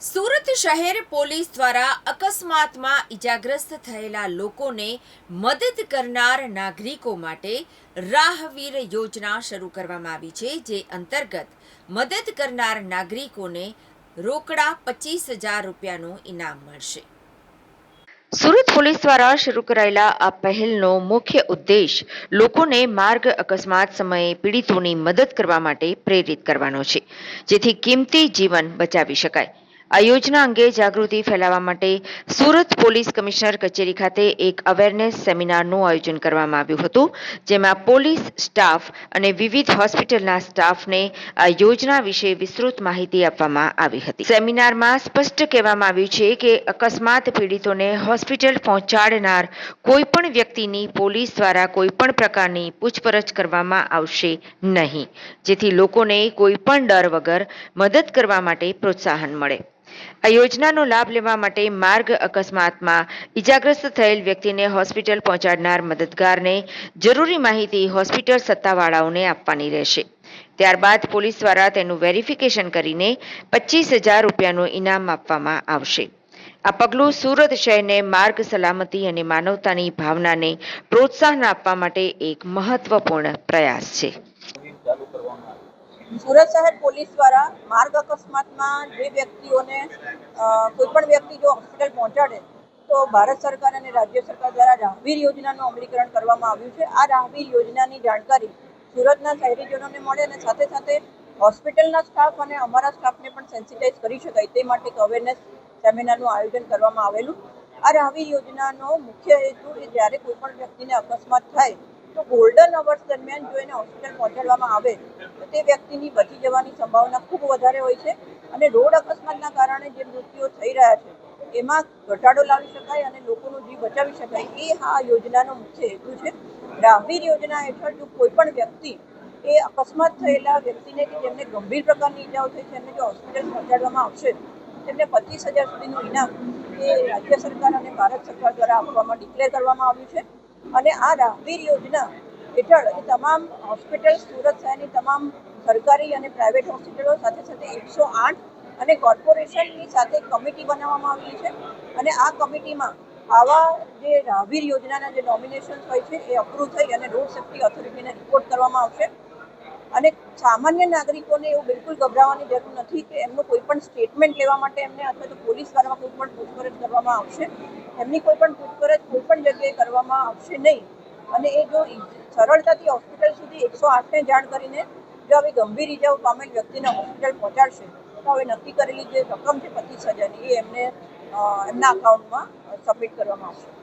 સુરત શહેર પોલીસ દ્વારા અકસ્માતમાં ઈજાગ્રસ્ત થયેલા લોકોને મદદ કરનાર નાગરિકો માટે રાહવીર યોજના શરૂ કરવામાં આવી છે, જે અંતર્ગત મદદ કરનાર નાગરિકોને રોકડા પચીસ હજાર રૂપિયાનું ઇનામ મળશે. સુરત પોલીસ દ્વારા શરૂ કરાયેલા આ પહેલનો મુખ્ય ઉદ્દેશ લોકોને માર્ગ અકસ્માત સમયે પીડિતોની મદદ કરવા માટે પ્રેરિત કરવાનો છે, જેથી કિંમતી જીવન બચાવી શકાય. આ યોજના અંગે જાગૃતિ ફેલાવવા માટે સુરત પોલીસ કમિશનર કચેરી ખાતે એક અવેરનેસ સેમિનારનું આયોજન કરવામાં આવ્યું હતું, જેમાં પોલીસ સ્ટાફ અને વિવિધ હોસ્પિટલના સ્ટાફને આ યોજના વિશે વિસ્તૃત માહિતી આપવામાં આવી હતી. સેમિનારમાં સ્પષ્ટ કહેવામાં આવ્યું છે કે અકસ્માત પીડિતોને હોસ્પિટલ પહોંચાડનાર કોઈપણ વ્યક્તિની પોલીસ દ્વારા કોઈપણ પ્રકારની પૂછપરછ કરવામાં આવશે નહીં, જેથી લોકોને કોઈપણ ડર વગર મદદ કરવા માટે પ્રોત્સાહન મળે. આ યોજનાનો લાભ લેવા માટે માર્ગ અકસ્માતમાં ઇજાગ્રસ્ત થયેલ વ્યક્તિને હોસ્પિટલ પહોંચાડનાર મદદગારને જરૂરી માહિતી હોસ્પિટલ સત્તાવાળાઓને આપવાની રહેશે. ત્યારબાદ પોલીસ દ્વારા તેનું વેરિફિકેશન કરીને પચીસ હજાર રૂપિયાનું ઇનામ આપવામાં આવશે. આ પગલું સુરત શહેરને માર્ગ સલામતી અને માનવતાની ભાવનાને પ્રોત્સાહન આપવા માટે એક મહત્વપૂર્ણ પ્રયાસ છે. સુરત શહેર પોલીસ દ્વારા માર્ગ અકસ્માતમાં જે વ્યક્તિઓને કોઈપણ કોઈ પણ વ્યક્તિ જો હોસ્પિટલ પહોંચાડે, તો ભારત સરકાર અને રાજ્ય સરકાર દ્વારા રાહવીર યોજનાનું અમલીકરણ કરવામાં આવ્યું છે. આ રાહવીર યોજનાની જાણકારી સુરતના શહેરીજનોને મળે અને સાથે સાથે હોસ્પિટલના સ્ટાફ અને અમારા સ્ટાફને પણ સેન્સિટાઇઝ કરી શકાય તે માટે એક અવેરનેસ સેમિનારનું આયોજન કરવામાં આવેલું. આ રાહવીર યોજનાનો મુખ્ય હેતુ એ જ્યારે કોઈપણ વ્યક્તિને અકસ્માત થાય તો ગોલ્ડન અવર્સ દરમિયાન જો એને હોસ્પિટલ પહોંચાડવામાં આવે, તો તે વ્યક્તિની બચી જવાની સંભાવના ખૂબ વધારે હોય છે. અને રોડ અકસ્માતના કારણે જે મૃત્યુઓ થઈ રહ્યા છે, એમાં ઘટાડો લાવી શકાય અને લોકોનો જીવ બચાવી શકાય. એ આ યોજનાનો મુખ્ય હેતુ છે. રાહવીર યોજના હેઠળ જો કોઈ પણ વ્યક્તિ એ અકસ્માત થયેલા વ્યક્તિને કે જેમને ગંભીર પ્રકારની ઈજાઓ થઈ છે, એમને જો હોસ્પિટલ પહોંચાડવામાં આવશે, તેમને પચીસ હજાર સુધીનું ઇનામ એ રાજ્ય સરકાર અને ભારત સરકાર દ્વારા આપવામાં ડિક્લેર કરવામાં આવ્યું છે. અને આ રાહવીર યોજના હેઠળ એ તમામ હોસ્પિટલ, સુરત શહેરની તમામ સરકારી અને પ્રાઇવેટ હોસ્પિટલો સાથે સાથે એકસો આઠ અને કોર્પોરેશનની સાથે કમિટી બનાવવામાં આવેલી છે. અને આ કમિટીમાં આવા જે રાહવીર યોજનાના જે નોમિનેશન્સ હોય છે, એ અપ્રૂવ થઈ અને રોડ સેફ્ટી ઓથોરિટીને રિપોર્ટ કરવામાં આવશે. અને સામાન્ય નાગરિકોને એવું બિલકુલ ગભરાવાની જરૂર નથી કે એમનું કોઈ પણ સ્ટેટમેન્ટ લેવા માટે એમને અથવા તો પોલીસ દ્વારા કોઈ પણ પૂછપરછ કરવામાં આવશે. એમની કોઈ પણ પૂછપરછ કોઈ પણ જગ્યાએ કરવામાં આવશે નહીં. અને એ જો સરળતાથી હોસ્પિટલ સુધી એકસો આઠને જાણ કરીને જો આવી ગંભીર ઇજાઓ પામેલ વ્યક્તિને હોસ્પિટલ પહોંચાડશે, તો હવે નક્કી કરેલી જે રકમ છે પચીસ હજારની, એ એમને એમના અકાઉન્ટમાં સબમિટ કરવામાં આવશે.